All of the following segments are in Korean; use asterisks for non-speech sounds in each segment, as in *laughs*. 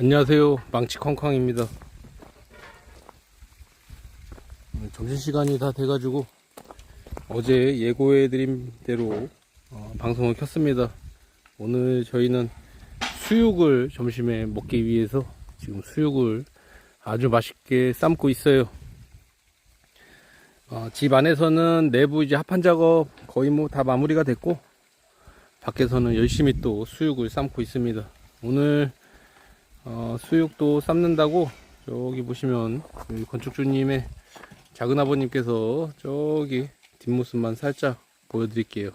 안녕하세요. 망치 쾅쾅입니다. 오늘 점심시간이 다 돼가지고 어제 예고해드린 대로 어, 방송을 켰습니다. 오늘 저희는 수육을 점심에 먹기 위해서 지금 수육을 아주 맛있게 삶고 있어요. 어, 집 안에서는 내부 이제 합판 작업 거의 뭐 다 마무리가 됐고 밖에서는 열심히 또 수육을 삶고 있습니다. 오늘 어, 수육도 삶는다고 저기 보시면 여기 건축주님의 작은 아버님께서 저기 뒷모습만 살짝 보여드릴게요.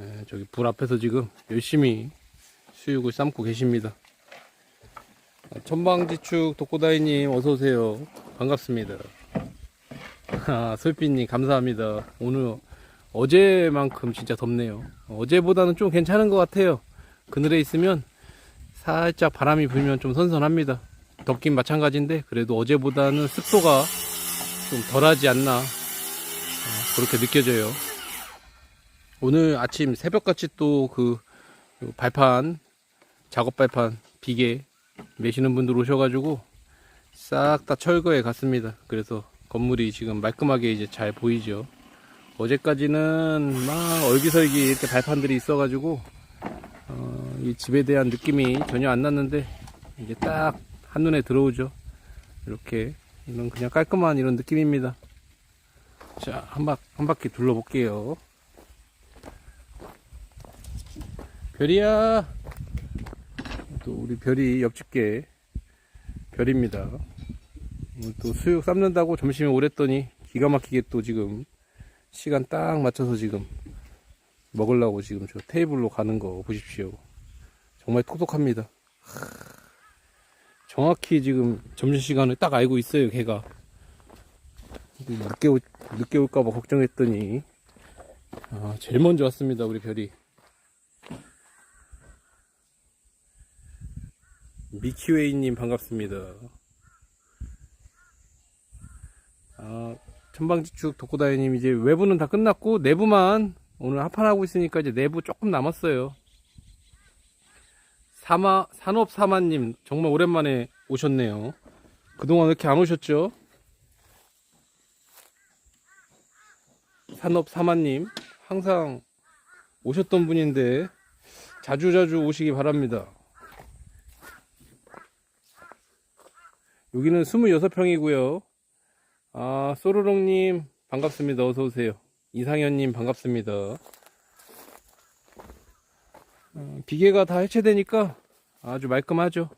예, 저기 불 앞에서 지금 열심히 수육을 삶고 계십니다. 아, 천방지축 독고다이님 어서 오세요. 반갑습니다. 아, 솔비님 감사합니다. 오늘 어제만큼 진짜 덥네요. 어제보다는 좀 괜찮은 것 같아요. 그늘에 있으면 살짝 바람이 불면 좀 선선합니다. 덥긴 마찬가지인데 그래도 어제보다는 습도가 좀 덜하지 않나 어, 그렇게 느껴져요. 오늘 아침 새벽같이 또 그 발판 작업 발판 비계 매시는 분들 오셔가지고 싹 다 철거해 갔습니다. 그래서 건물이 지금 말끔하게 이제 잘 보이죠. 어제까지는 막 얼기설기 이렇게 발판들이 있어가지고 어, 이 집에 대한 느낌이 전혀 안 났는데 이제 딱 한눈에 들어오죠. 이렇게 이런 그냥 깔끔한 이런 느낌입니다. 자, 한, 바, 한 바퀴 둘러볼게요. 별이야. 또 우리 별이 옆집게 별입니다. 또 수육 삶는다고 점심에 오랬더니 기가 막히게 또 지금 시간 딱 맞춰서 지금 먹으려고 지금 저 테이블로 가는 거 보십시오. 정말 똑똑합니다. 하, 정확히 지금 점심시간을 딱 알고 있어요, 걔가. 늦게, 올, 늦게 올까봐 걱정했더니, 아, 제일 먼저 왔습니다, 우리 별이. 미키웨이님 반갑습니다. 아, 천방지축 독고다이님 이제 외부는 다 끝났고, 내부만 오늘 합판하고 있으니까 이제 내부 조금 남았어요. 사마, 산업 사마님, 정말 오랜만에 오셨네요. 그동안 왜 이렇게 안 오셨죠? 산업 사마님, 항상 오셨던 분인데, 자주자주 오시기 바랍니다. 여기는 26평이고요. 아, 소로롱님, 반갑습니다. 어서오세요. 이상현님, 반갑습니다. 어, 비계가 다 해체되니까 아주 말끔하죠.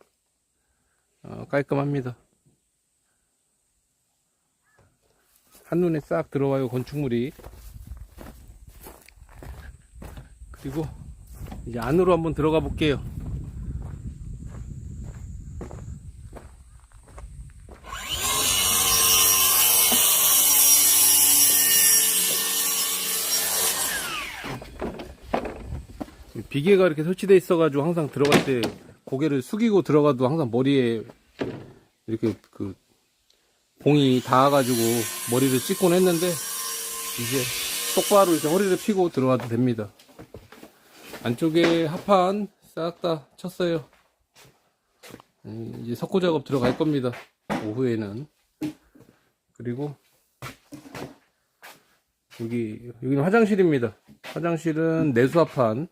어, 깔끔합니다. 한눈에 싹 들어와요, 건축물이. 그리고 이제 안으로 한번 들어가 볼게요. 비계가 이렇게 설치되어 있어가지고 항상 들어갈 때 고개를 숙이고 들어가도 항상 머리에 이렇게 그 봉이 닿아가지고 머리를 찍곤 했는데 이제 똑바로 이제 허리를 펴고 들어와도 됩니다. 안쪽에 합판 싹 다 쳤어요. 음, 이제 석고 작업 들어갈 겁니다. 오후에는 그리고 여기 여기는 화장실입니다. 화장실은 내수합판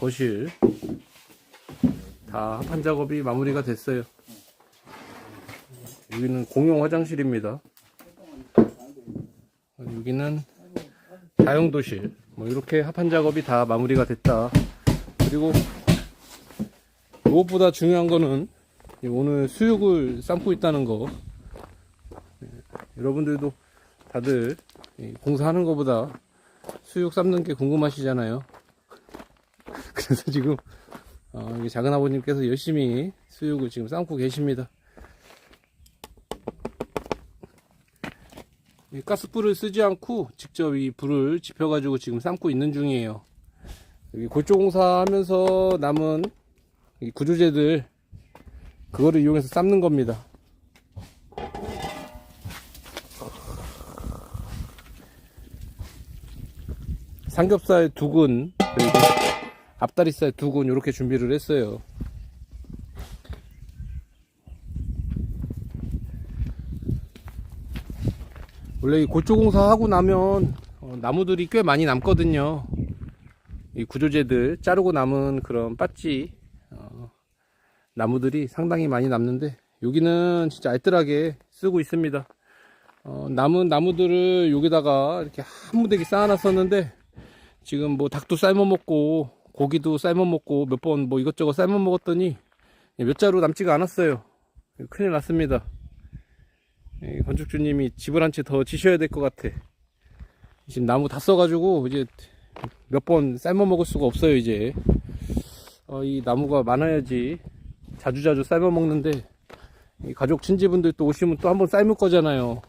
거실 다 합판 작업이 마무리가 됐어요. 여기는 공용 화장실입니다. 여기는 다용도실. 뭐 이렇게 합판 작업이 다 마무리가 됐다. 그리고 무엇보다 중요한 거는 오늘 수육을 삶고 있다는 거. 네, 여러분들도 다들 공사하는 것보다 수육 삶는 게 궁금하시잖아요. 그래서 지금 어, 작은 아버님께서 열심히 수육을 지금 삶고 계십니다. 이 가스불을 쓰지 않고 직접 이 불을 지펴가지고 지금 삶고 있는 중이에요. 여기 골조공사 하면서 남은 이 구조재들 그거를 이용해서 삶는 겁니다. 삼겹살 두 근, 그리고 앞다리살 두 근, 이렇게 준비를 했어요. 원래 이 고추공사 하고 나면 어, 나무들이 꽤 많이 남거든요. 이 구조재들 자르고 남은 그런 빠찌 어, 나무들이 상당히 많이 남는데 여기는 진짜 알뜰하게 쓰고 있습니다. 어, 남은 나무들을 여기다가 이렇게 한 무대기 쌓아놨었는데 지금 뭐 닭도 삶아 먹고 고기도 삶아 먹고 몇 번 뭐 이것저것 삶아 먹었더니 몇 자루 남지가 않았어요. 큰일 났습니다. 이 건축주님이 집을 한 채 더 지셔야 될 것 같아. 지금 나무 다 써가지고 이제 몇 번 삶아 먹을 수가 없어요 이제. 어, 이 나무가 많아야지 자주자주 삶아 먹는데 이 가족 친지분들 또 오시면 또 한번 삶을 거잖아요.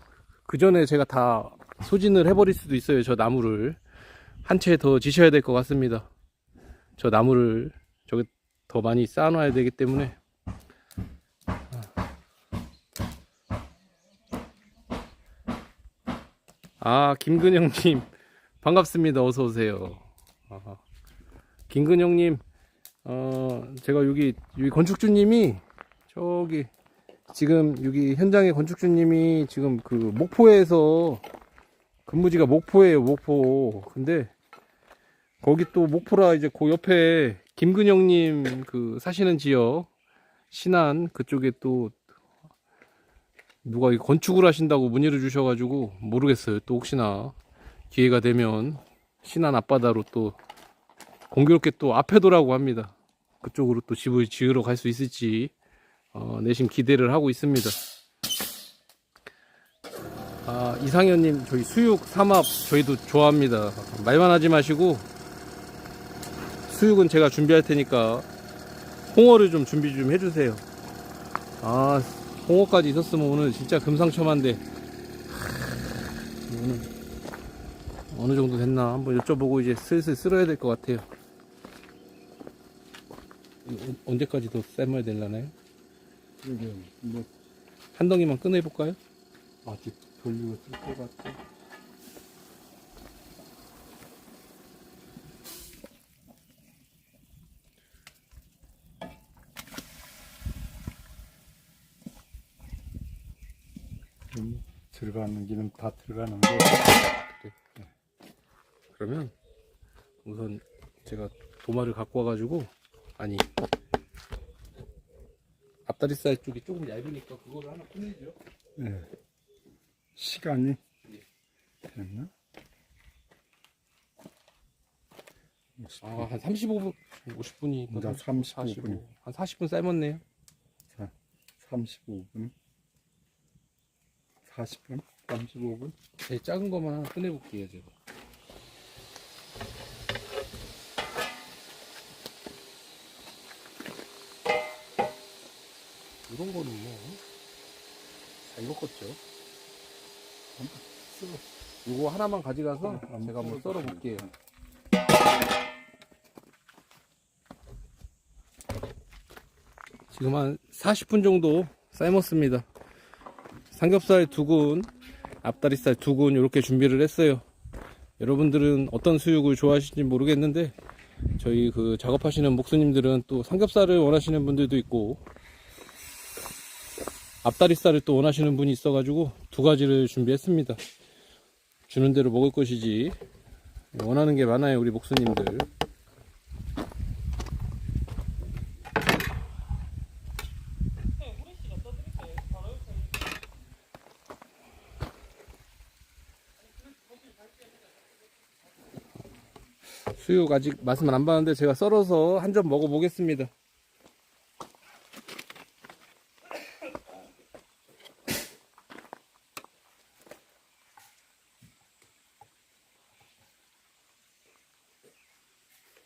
그 전에 제가 다 소진을 해버릴 수도 있어요 저 나무를 한 채 더 지셔야 될 것 같습니다. 저 나무를 저기 더 많이 쌓아놔야 되기 때문에 아, 김근영님, 반갑습니다. 어서오세요. 아, 김근영님, 어, 제가 여기, 여기 건축주님이, 저기, 지금 여기 현장에 건축주님이 지금 그 목포에서, 근무지가 목포예요, 목포. 근데, 거기 또 목포라 이제 그 옆에 김근영님 그 사시는 지역, 신안 그쪽에 또 누가 이 건축을 하신다고 문의를 주셔가지고 모르겠어요. 또 혹시나 기회가 되면 신안 앞바다로 또 공교롭게 또 앞에 도라고 합니다. 그쪽으로 또 집을 지으러 갈 수 있을지 어, 내심 기대를 하고 있습니다. 아, 이상현님 저희 수육 삼합 저희도 좋아합니다. 말만 하지 마시고 수육은 제가 준비할 테니까 홍어를 좀 준비 좀 해주세요. 아 홍어까지 있었으면 오늘 진짜 금상첨화인데 하, 오늘 어느 정도 됐나 한번 여쭤보고 이제 슬슬 쓸어야 될 것 같아요. 언- 언제까지 더 삶아야 되려나요? 뭐 한 덩이만 꺼내볼까요? 아직 돌리고 쓸것 같아. 음, 들어가는 길은 다 들어가는 거. 그러면 우선 제가 도마를 갖고 와가지고 아니 앞다리살 쪽이 조금 얇으니까 그거를 하나 꺼내죠. 네. 시간이 됐나? 아, 한 35분, 50분이 이제 35 분. 한 40분 삶았네요. 35분, 40분, 35분. 제일 작은 것만 하나 꺼내볼게요, 제가. 이런 거는 뭐, 잘 익었겠죠? 이거 하나만 가져가서 한번 제가 한번 썰어 볼게요. 지금 한 40분 정도 삶았습니다. 삼겹살 두 근, 앞다리살 두근 이렇게 준비를 했어요. 여러분들은 어떤 수육을 좋아하실지 모르겠는데 저희 그 작업하시는 목수님들은 또 삼겹살을 원하시는 분들도 있고 앞다리살을 또 원하시는 분이 있어가지고 두 가지를 준비했습니다. 주는 대로 먹을 것이지 원하는 게 많아요 우리 목수님들. 수육 아직 맛은 안 봤는데 제가 썰어서 한 점 먹어보겠습니다.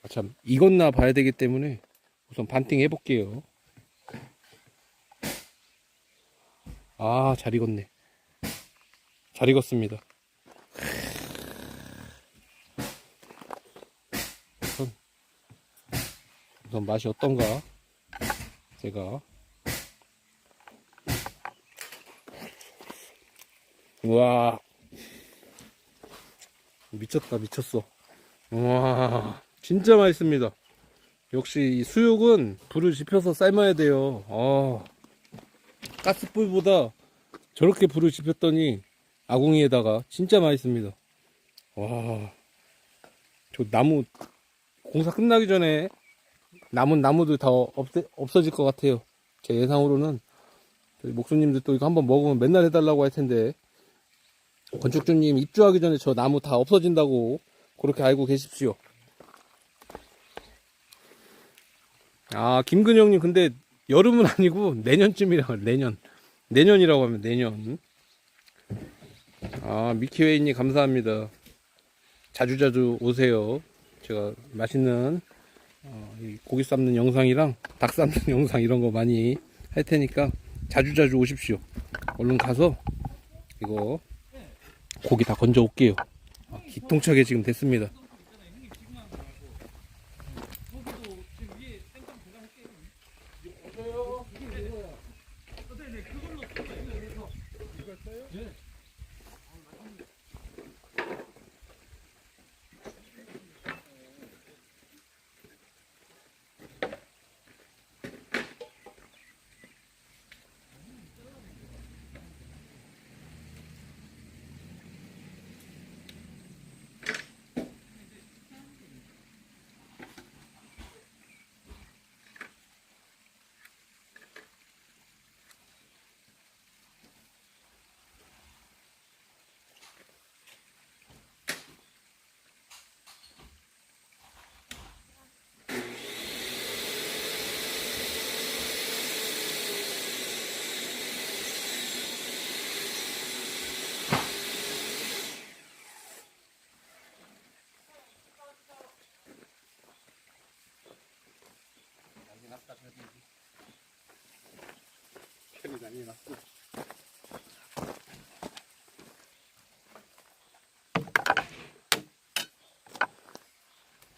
아, 참 익었나 봐야 되기 때문에 우선 반띵 해볼게요. 아, 잘 익었네. 잘 익었습니다. 우선, 우선 맛이 어떤가? 제가. 우와. 미쳤다, 미쳤어. 와, 진짜 맛있습니다. 역시 이 수육은 불을 지펴서 삶아야 돼요. 아, 가스불보다 저렇게 불을 지폈더니 아궁이에다가 진짜 맛있습니다. 와, 저 나무 공사 끝나기 전에 남은 나무들 다 없애, 없어질 것 같아요. 제 예상으로는 목수님들 또 이거 한번 먹으면 맨날 해달라고 할 텐데 건축주님 입주하기 전에 저 나무 다 없어진다고 그렇게 알고 계십시오. 아 김근영님 근데 여름은 *laughs* 아니고 내년쯤이라고 내년 내년이라고 하면 내년. 아 미키웨이님 감사합니다. 자주자주 오세요. 제가 맛있는 어, 이 고기 삶는 영상이랑 닭 삶는 *laughs* 영상 이런 거 많이 할 테니까 자주자주 오십시오. 얼른 가서 이거 고기 다 건져 올게요. 아, 기똥차게 지금 됐습니다.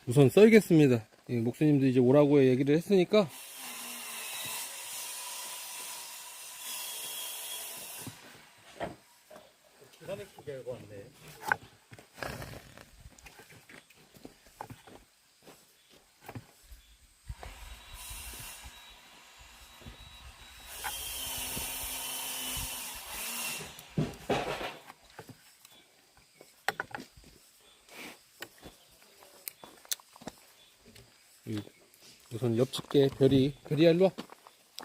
우선 썰겠습니다. 예, 목수님도 이제 오라고 얘기를 했으니까 이- 우선 옆집게 별이 별이야 일로와.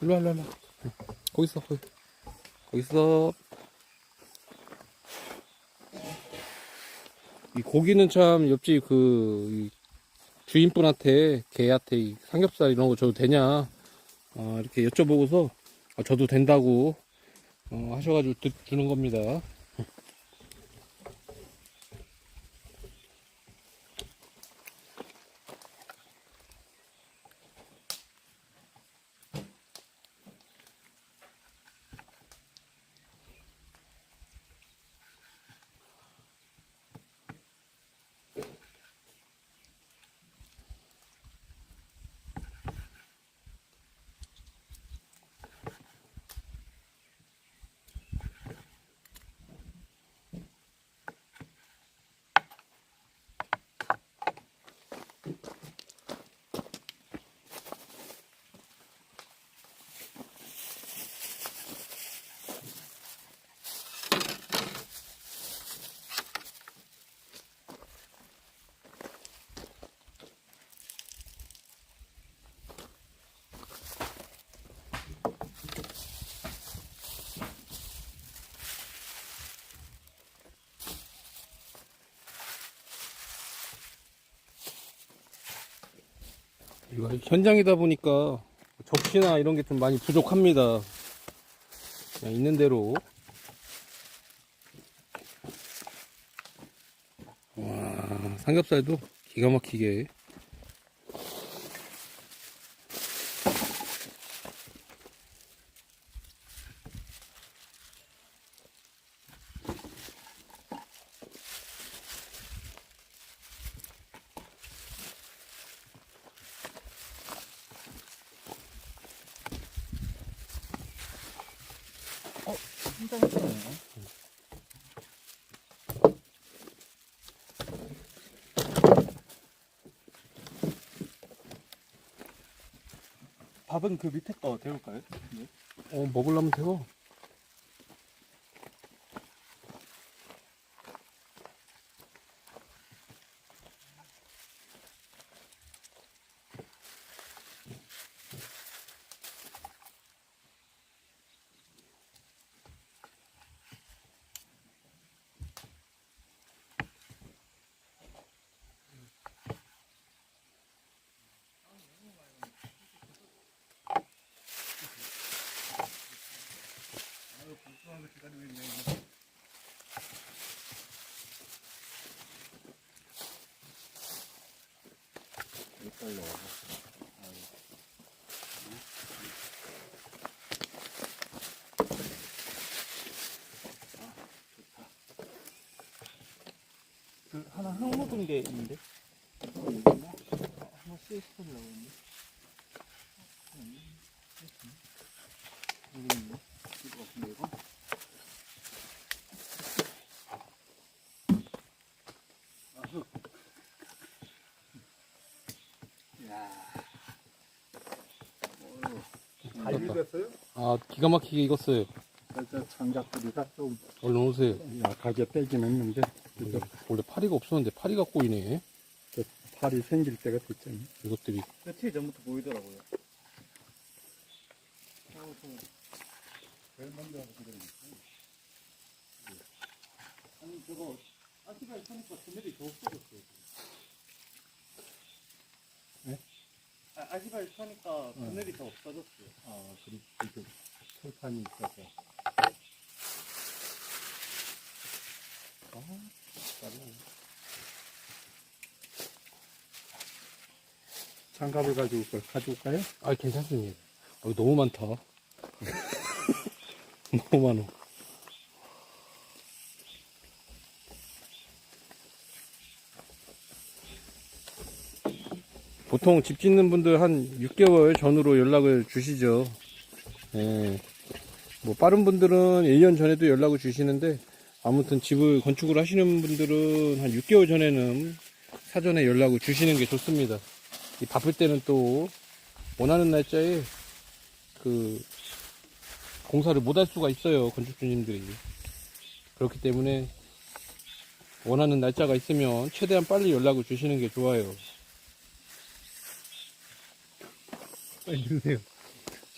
일로와 일로와 일로와. 응, 거기 있어 거기. 거기 있어. 이 고기는 참 옆집 그이 주인분한테 개한테 이 삼겹살 이런 거 줘도 되냐? 어, 이렇게 여쭤보고서 아, 저도 된다고 어, 하셔가지고 드- 주는 겁니다 현장이다 보니까 접시나 이런 게 좀 많이 부족합니다. 그냥 있는 대로. 와, 삼겹살도 기가 막히게. 천천히 끄는 밥은 그 밑에 거 데울까요? 네. 어 먹으려면 데워. 되고. 그 하나 흙 묻은 게 있는데. 하나 시스템 나오는데. 여기 있네. 이거 같은데 이거? 아, 흙. 다 익었어요? 아, 기가 막히게 익었어요. 저 장작뿌리가 좀 얼른 오세요. 약하게 빼긴 했는데 그래도 원래 파리가 없었는데 파리가 꼬이네. 저 팔이 생길 때가 됐잖아요. 이것들이. 며칠 전부터 보이더라고요. 아니 저거 아시가 있으니까 그늘이 더 없어졌어요. 네? 아, 아시가 있으니까 그늘이 더 없어졌어요. 아, 그리고 그 철판이 있어서. 장갑을 가지고 걸 가져올까요? 아, 괜찮습니다. 아, 이거 너무 많다. *laughs* 너무 많아. 보통 집 짓는 분들 한 6개월 전으로 연락을 주시죠. 예. 뭐 빠른 분들은 1년 전에도 연락을 주시는데 아무튼 집을 건축을 하시는 분들은 한 6개월 전에는 사전에 연락을 주시는 게 좋습니다. 이 바쁠 때는 또 원하는 날짜에 그 공사를 못 할 수가 있어요 건축주님들이 그렇기 때문에 원하는 날짜가 있으면 최대한 빨리 연락을 주시는 게 좋아요 빨리 주세요.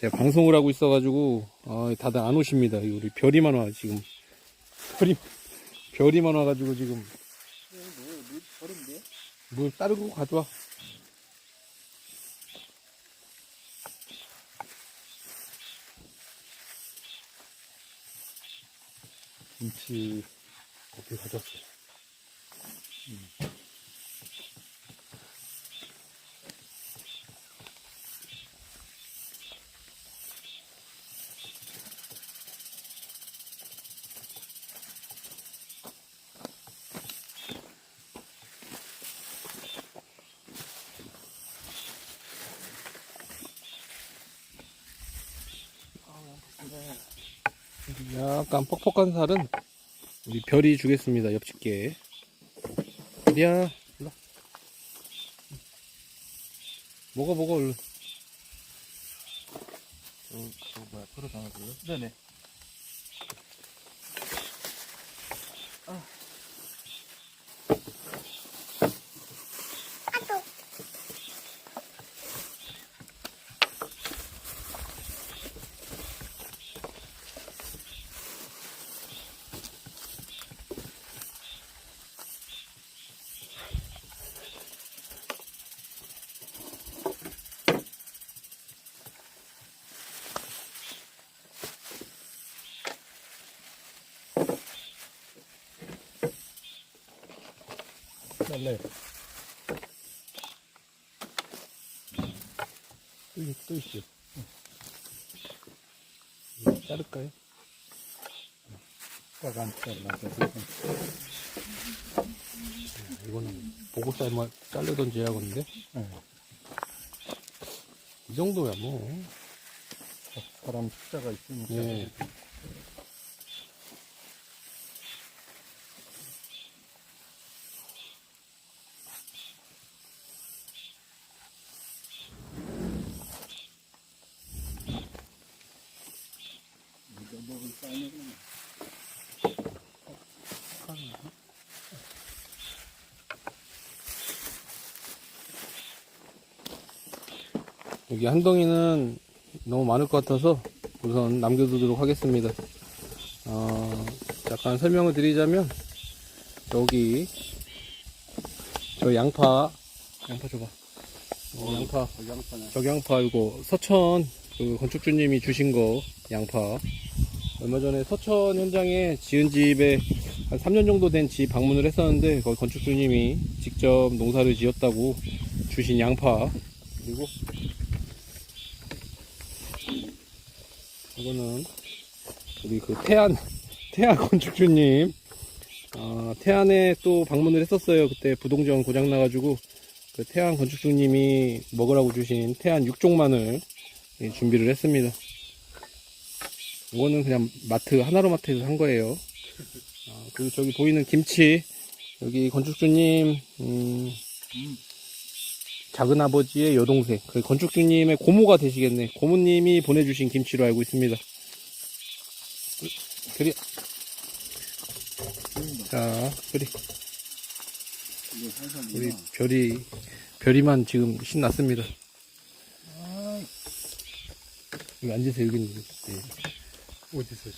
제가 방송을 하고 있어가지고 아, 다들 안 오십니다. 이 우리 별이만 와 지금. 별이 별이만 와가지고 지금? 물 따르고 가져와. 김치 어떻게 가져왔어 약간 뻑뻑한 살은 우리 별이 주겠습니다. 옆집게. 별이야, 일로 와. 먹어, 먹어, 얼른. 저, 저 뭐야? 포로 담아줄래? 네네. 잘래. 또, 있- 또 있어. 이거 자를까요? 꽉안 잘라서. 이거는 보고 삶아, 자르던지 해야겠는데? 네. 이 정도야, 뭐. 사람 숫자가 있으니까. 예. 여기 한 덩이는 너무 많을 것 같아서 우선 남겨두도록 하겠습니다. 어, 잠깐 설명을 드리자면 여기 저 양파 양파 줘봐 어, 양파 양파네. 저기 양파 이거 서천 그 건축주님이 주신 거 양파 얼마 전에 서천 현장에 지은 집에 한 3년 정도 된 집 방문을 했었는데 거기 건축주님이 직접 농사를 지었다고 주신 양파 그리고 이거는 우리 그 태안 태안 건축주님 어, 태안에 또 방문을 했었어요 그때 부동전 고장 나가지고 그 태안 건축주님이 먹으라고 주신 태안 육종 마늘 예, 준비를 했습니다. 이거는 그냥 마트 하나로 마트에서 산 거예요. 아, 그리고 저기 보이는 김치 여기 건축주님 음, 작은 아버지의 여동생 그 건축주님의 고모가 되시겠네. 고모님이 보내주신 김치로 알고 있습니다. 별이 자 별이 우리 별이 별이만 지금 신났습니다. 여기 앉으세요. 여기 네. 어디서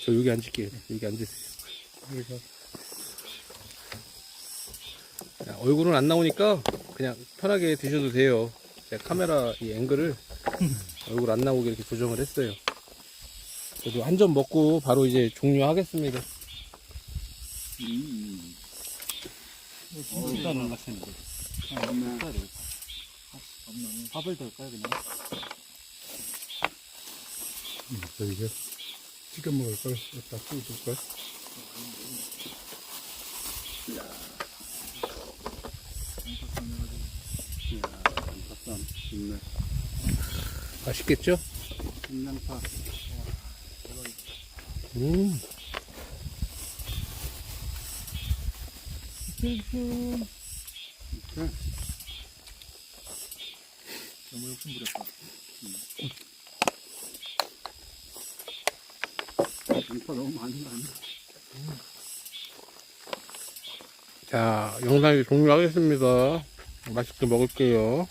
저 여기 앉을게요. 여기 앉으세요. 자, 얼굴은 안 나오니까 그냥 편하게 드셔도 돼요. 제가 카메라 이 앵글을 얼굴 안 나오게 이렇게 조정을 했어요. 저도 한 점 먹고 바로 이제 종료하겠습니다. 진짜 놀랐는데. 밥을 덜까요 그냥? 저기서 찍어 먹을 걸 갖다 뜯을 걸. 양 좋네. 맛있겠죠? 양파. 음. 너무 욕심 부렸다. 양파 너무 많이 나네. 자, 영상 종료하겠습니다. 맛있게 먹을게요.